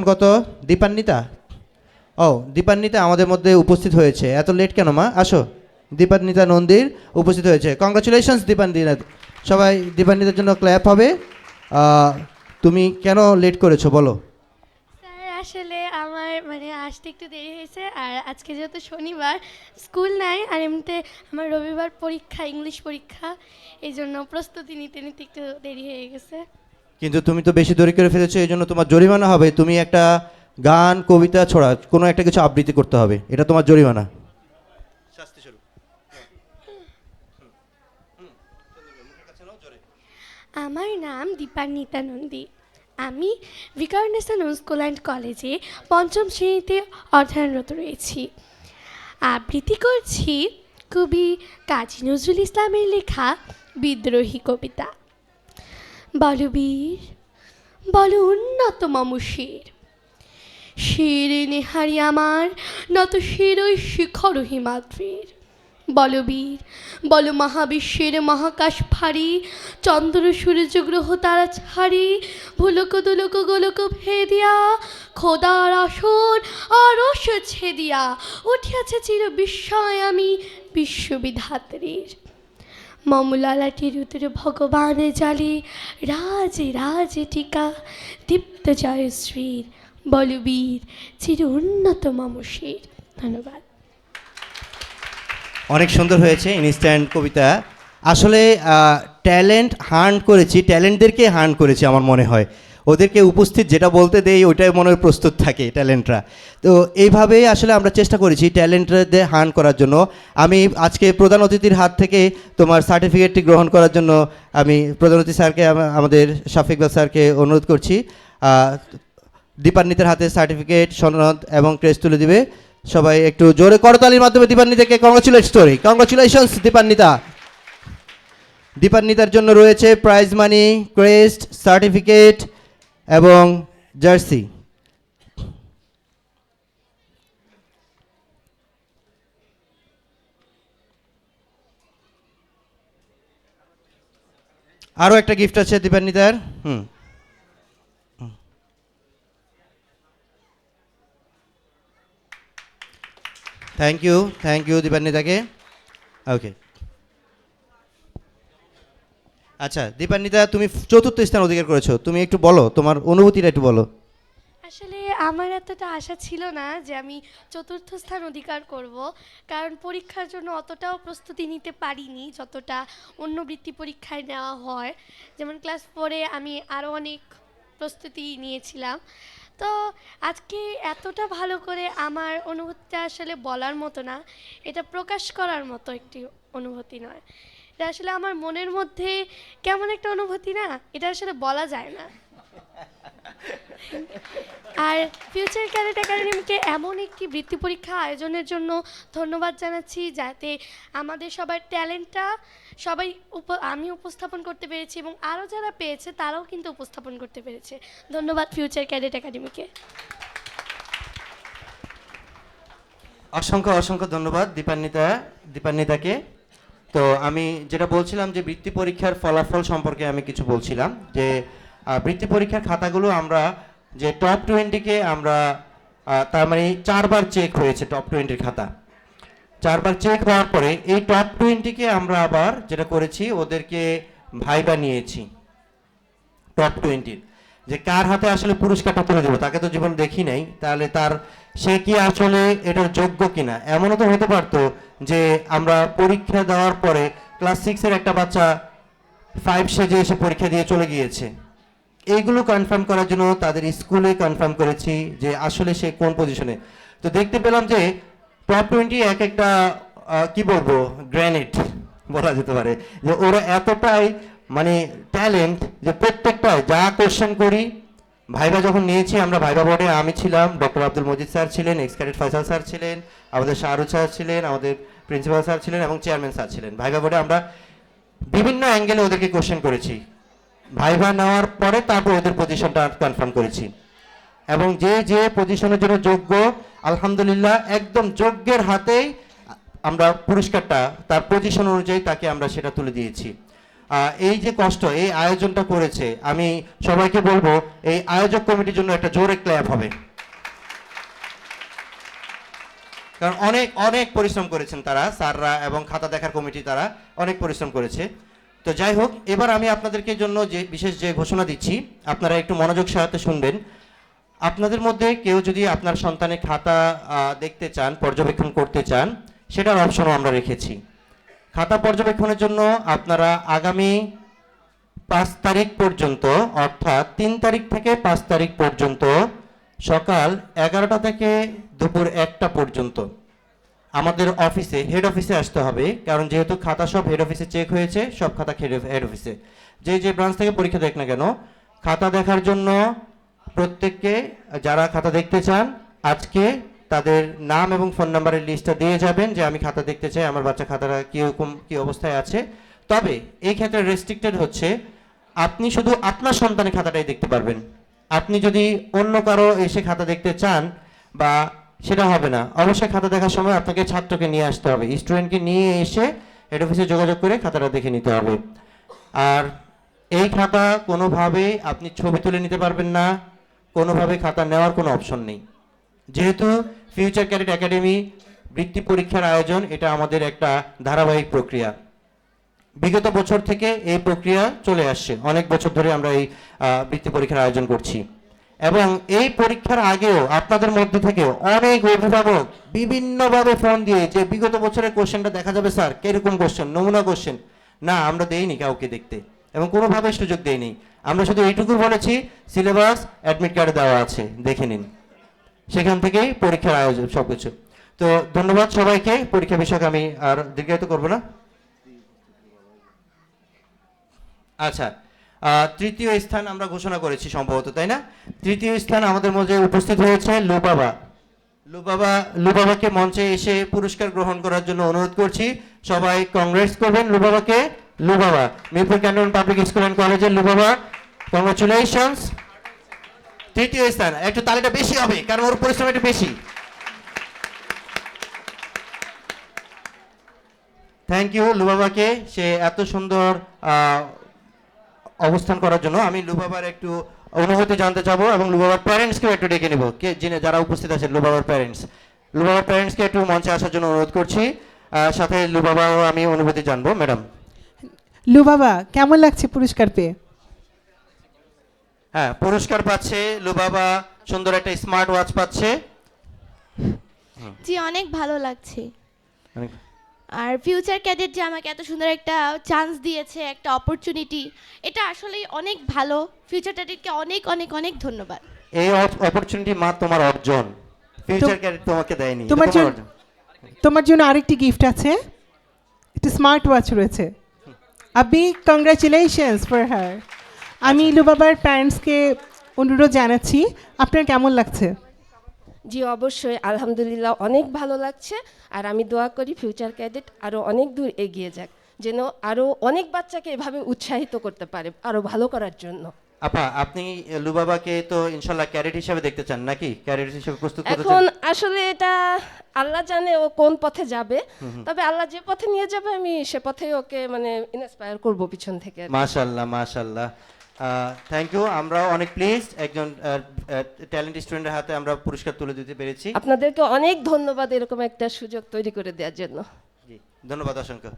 কত? দীপান্বিতা? ও, দীপান্বিতা আমাদের মধ্যে উপস্থিত হয়েছে। এত লেট কেন মা? আসো। দীপান্বিতা নন্দীর উপস্থিত হয়েছে। কংগ্রাচুলেশনস দীপান্বিতা। সবাই দীপান্বিতার জন্য ক্ল্যাপ হবে। তুমি কেন লেট করেছ, বলো। আসলে আমার মানে আসতে একটু দেরি হয়েছে। আর আজকে যেহেতু শনিবার, স্কুল নাই, আর এমনিতে আমার রবিবার পরীক্ষা, ইংলিশ পরীক্ষা, এই জন্য প্রস্তুতি নিতে নিতে একটু দেরি হয়ে গেছে। কিন্তু তুমি তো বেশি দেরি করে ফেলেছো এই জন্য তোমার জরিমানা হবে। তুমি একটা গান কবিতা ছড়া কোনো একটা কিছু আবৃত্তি করতে হবে। এটা তোমার জরিমানা। আমার নাম দীপান্বিতা নন্দী। আমি ভিকারনেসন স্কুল অ্যান্ড কলেজে পঞ্চম শ্রেণীতে অধ্যয়নরত রয়েছি। আবৃত্তি করছি কবি কাজী নজরুল ইসলামের লেখা বিদ্রোহী কবিতা। বলবীর, বল উন্নত মমুষের শির নেহারি আমার, নত শিরই শিখর হিমাদ্রির। বলবীর, বল মহাবিশ্বের মহাকাশ ফাড়ি চন্দ্র সূর্য গ্রহ তারা ছাড়ি, ভুলক দুলক গোলক ভেদিয়া, খোদার আসন আরস ছেদিয়া, উঠিয়াছে চির বিস্ময় আমি বিশ্ববিধাত্রীর। মমলালাটির উত্তরে ভগবান জালি, রাজে রাজে টিকা দীপ্ত জয়শ্রীর বলবীর, চির উন্নত মমশীর ধন্যবাদ। অনেক সুন্দর হয়েছে ইনস্ট্যান্ট কবিতা। আসলে ট্যালেন্ট হার্ন করেছি, ট্যালেন্টদেরকে হার্ন করেছি আমার মনে হয়। ওদেরকে উপস্থিত যেটা বলতে দেই, ওইটাই মনে হয় প্রস্তুত থাকে ট্যালেন্টরা। তো এইভাবেই আসলে আমরা চেষ্টা করেছি ট্যালেন্টদের হার্ন করার জন্য। আমি আজকে প্রধান অতিথির হাত থেকে তোমার সার্টিফিকেটটি গ্রহণ করার জন্য আমি প্রধান অতিথি স্যারকে, আম- আমাদের শাফিকবাল স্যারকে অনুরোধ করছি। দীপান্বিতার হাতে সার্টিফিকেট, সনদ এবং ক্রেস তুলে দিবে। সবাই একটু জোরে করতালির মাধ্যমে দীপান্বিতাকে কংগ্রাচুলেট স্টোরি কংগ্রাচুলেশনস দীপান্বিতা। দীপান্বিতার জন্য রয়েছে প্রাইজ মানি ক্রেস্ট সার্টিফিকেট এবং জার্সি। আরও একটা গিফট আছে দীপান্বিতার হুম। থ্যাংক ইউ থ্যাংক ইউ দীপান্বিতাকে ওকে আচ্ছা দীপান্বিতা, তুমি চতুর্থ স্থান অধিকার করেছ। তুমি একটু বলো, তোমার অনুভূতিটা একটু বলো। আসলে আমার এতটা আশা ছিল না যে আমি চতুর্থ স্থান অধিকার করব, কারণ পরীক্ষার জন্য অতটাও প্রস্তুতি নিতে পারিনি, যতটা অন্য বৃত্তি পরীক্ষায় নেওয়া হয়। যেমন ক্লাস ফোরে আমি আরও অনেক প্রস্তুতি নিয়েছিলাম। তো আজকে এতটা ভালো করে আমার অনুভূতিটা আসলে বলার মতো না, এটা প্রকাশ করার মতো একটি অনুভূতি নয়। এটা আসলে আমার মনের মধ্যে কেমন একটা অনুভূতি না? এটা আসলে বলা যায় না। আর ফিউচার ক্যাডেট একাডেমিকে এমন একটি বৃত্তি পরীক্ষা আয়োজনের জন্য ধন্যবাদ জানাচ্ছি, যাতে আমাদের সবার ট্যালেন্টটা সবাই উপ, আমি উপস্থাপন করতে পেরেছি এবং আরও যারা পেয়েছে, তারাও কিন্তু উপস্থাপন করতে পেরেছে। ধন্যবাদ ফিউচার ক্যাডেট একাডেমিকে অসংখ্য অসংখ্য ধন্যবাদ দীপান্বিতা, দীপান্বিতাকে। তো আমি যেটা বলছিলাম যে বৃত্তি পরীক্ষার ফলাফল সম্পর্কে আমি কিছু বলছিলাম, যে বৃত্তি পরীক্ষার খাতাগুলো আমরা যে টপ টোয়েন্টিকে আমরা তার মানে চারবার চেক হয়েছে টপ টোয়েন্টির খাতা। চারবার চেক হওয়ার পরে এই টপ টোয়েন্টিকে আমরা আবার যেটা করেছি, ওদেরকে ভাইবা নিয়েছি টপ টোয়েন্টির যে কার হাতে আসলে পুরস্কারটা তুলে দেবো, তাকে তো জীবন দেখি নাই, তাহলে তার, সে কি আসলে এটার যোগ্য কিনা? এমনও তো হতে পারতো যে আমরা পরীক্ষা দেওয়ার পরে ক্লাস সিক্সের একটা বাচ্চা ফাইভ সেজে এসে পরীক্ষা দিয়ে চলে গিয়েছে। এইগুলো কনফার্ম করার জন্য তাদের স্কুলে কনফার্ম করেছি যে আসলে সে কোন পজিশনে তো দেখতে পেলাম যে টপ টোয়েন্টি এক একটা কি বলব গ্র্যানেট বলা যেতে পারে। যে ওরা এতটাই মানে ট্যালেন্ট যে প্রত্যেকটা যা কোশ্চেন করি, ভাইবা যখন নিয়েছি, আমরা ভাইবা বোর্ডে আমি ছিলাম ডক্টর আব্দুল মজিদ স্যার ছিলেন এক্স ক্যাডেট ফয়সাল স্যার ছিলেন, আমাদের শাহরুখ স্যার ছিলেন, আমাদের প্রিন্সিপাল স্যার ছিলেন এবং চেয়ারম্যান স্যার ছিলেন। ভাইবা বোর্ডে আমরা বিভিন্ন অ্যাঙ্গেলে ওদেরকে কোশ্চেন করেছি। ভাইভা নেওয়ার পরে তারপর ওদের পজিশনটা কনফার্ম করেছি। এবং যে যে পজিশনের জন্য যোগ্য, আলহামদুলিল্লাহ একদম যোগ্যের হাতেই আমরা পুরস্কারটা, তার পজিশন অনুযায়ী তাকে আমরা সেটা তুলে দিয়েছি। এই যে কষ্ট, এই আয়োজনটা করেছে, আমি সবাইকে বলব, এই আয়োজক কমিটির জন্য একটা জোরে ক্ল্যাপ হবে। কারণ অনেক অনেক পরিশ্রম করেছেন তারা, স্যাররা এবং খাতা দেখার কমিটি তারা অনেক পরিশ্রম করেছে। তো যাই হোক, এবার আমি আপনাদেরকে জন্য যে, বিশেষ যে ঘোষণা দিচ্ছি, আপনারা একটু মনোযোগ সাথে শুনবেন। আপনাদের মধ্যে কেউ যদি আপনার সন্তানের খাতা দেখতে চান, পর্যবেক্ষণ করতে চান, সেটার অপশনও আমরা রেখেছি। খাতা পর্যবেক্ষণের জন্য আপনারা আগামী পাঁচ তারিখ পর্যন্ত, অর্থাৎ তিন তারিখ থেকে পাঁচ তারিখ পর্যন্ত সকাল এগারোটা থেকে দুপুর একটা পর্যন্ত আমাদের অফিসে হেড অফিসে আসতে হবে। কারণ যেহেতু খাতা সব হেড অফিসে চেক হয়েছে, সব খাতা হেড অফিসে যে যে ব্রাঞ্চ থেকে পরীক্ষা দেখ না কেন, খাতা দেখার জন্য প্রত্যেককে যারা খাতা দেখতে চান, আজকে তাদের নাম এবং ফোন নাম্বারের লিস্টটা দিয়ে যাবেন যে আমি খাতা দেখতে চাই, আমার বাচ্চা খাতাটা কীরকম কী অবস্থায় আছে। তবে এই ক্ষেত্রে রেস্ট্রিক্টেড হচ্ছে, আপনি শুধু আপনার সন্তানের খাতাটাই দেখতে পারবেন। আপনি যদি অন্য কারও এসে খাতা দেখতে চান বা সেটা হবে না, অবশ্যই খাতা দেখার সময় আপনাকে ছাত্রকে নিয়ে আসতে হবে। স্টুডেন্টকে নিয়ে এসে হেড অফিসে যোগাযোগ করে খাতাটা দেখে নিতে হবে। আর এই খাতা কোনোভাবেই আপনি ছবি তুলে নিতে পারবেন না, কোনোভাবে খাতা নেওয়ার কোনো অপশন নেই। যেহেতু ফিউচার ক্যাডেট একাডেমি বৃত্তি পরীক্ষার আয়োজন, এটা আমাদের একটা ধারাবাহিক প্রক্রিয়া। বিগত বছর থেকে এই প্রক্রিয়া চলে আসছে। অনেক বছর ধরে আমরা এই বৃত্তি পরীক্ষার আয়োজন করছি। এবং এই পরীক্ষার আগেও আপনাদের মধ্যে থেকে অনেক অভিভাবক বিভিন্নভাবে ফোন দিয়ে যে, বিগত বছরের কোশ্চেনটা দেখা যাবে স্যার, কীরকম কোশ্চেন? নমুনা কোশ্চেন? না, আমরা দেইনি কাউকে দেখতে। এবং কোনোভাবে সুযোগ দেইনি। আমরা শুধু এইটুকু বলেছি, সিলেবাস অ্যাডমিট কার্ডে দেওয়া আছে। দেখে নিন। সেখান থেকেই পরীক্ষার আয়োজন, সবকিছু। তো ধন্যবাদ সবাইকে, পরীক্ষা বিষয়ক আমি আর দীর্ঘায়িত করব না। আচ্ছা তৃতীয় স্থান আমরা ঘোষণা করেছি সম্ভবত, তাই না? তৃতীয় স্থান আমাদের মধ্যে উপস্থিত হয়েছে লুবাবা। লুবাবা, লুবাবাকে মঞ্চে এসে পুরস্কার গ্রহণ করার জন্য অনুরোধ করছি। সবাই কংগ্রেস করবেন লুবাবাকে। Lubaba, Mirpur canton public school and কলেজের লুবাবা। কংগ্রেচুলেশনস তৃতীয় স্থান। একটু তালিটা বেশি হবে, কারণ ওর পরিশ্রম একটু বেশি। Thank you লুবাবাকে। সে এত সুন্দর অবস্থান করার জন্য। আমি লুবাবার একটু অনুভূতি জানতে চাবো এবং লুবাবার প্যারেন্টসকেও একটু ডেকে নেব। কে, যিনি, যারা উপস্থিত আছেন, লুবাবার প্যারেন্টস লুবাবার প্যারেন্টসকে একটু মঞ্চে আসার জন্য অনুরোধ করছি। সাথে লুবাবাও আমি অনুভূতি জানব, ম্যাডাম। লু বাবা কেমন লাগছে পুরস্কার পেয়ে? হ্যাঁ পুরস্কার পাচ্ছে লুবাবা সুন্দর একটা স্মার্ট ওয়াচ পাচ্ছে। জি অনেক ভালো লাগছে। আর ফিউচার ক্যাডেট যে আমাকে এত সুন্দর একটা চান্স দিয়েছে একটা অপরচুনিটি এটা আসলেই অনেক ভালো। ফিউচার ক্যাডেটকে অনেক অনেক অনেক ধন্যবাদ। এই অপরচুনিটি মা তোমার অর্জন। ফিউচার ক্যারিয়ার তোমাকে দেয়নি তোমার জন্য- তোমার জন্য আরেকটি গিফট আছে। একটা স্মার্ট ওয়াচ রয়েছে। A big congratulations for her আমি লু বাবার প্যারেন্টসকে অনুরোধ জানাচ্ছি আপনার কেমন লাগছে? জি অবশ্যই আলহামদুলিল্লাহ অনেক ভালো লাগছে আর আমি দোয়া করি ফিউচার ক্যাডেট আরও অনেক দূর এগিয়ে যাক যেন আরও অনেক বাচ্চাকে এভাবে উৎসাহিত করতে পারে আরও ভালো করার জন্য। আপা আপনি লুবাবাকে তো ইনশাল্লাহ ক্যারেট হিসেবে দেখতে চান নাকি? ক্যারেট হিসেবে প্রস্তুত করতে এখন আসলে এটা আল্লাহ জানে ও কোন পথে যাবে তবে আল্লাহ যে পথে নিয়ে যাবে আমি সে পথেই ওকে মানে ইন্সপায়ার করব পিছন থেকে মাশাল্লাহ মাশাল্লাহ। থ্যাংক ইউ আমরাও অনেক প্লিজ একজন ট্যালেন্ট স্টুডেন্টের হাতে আমরা পুরস্কার তুলে দিতে পেরেছি। আপনাদেরকে অনেক ধন্যবাদ এরকম একটা সুযোগ তৈরি করে দেওয়ার জন্য। জি ধন্যবাদ অসংখ্য।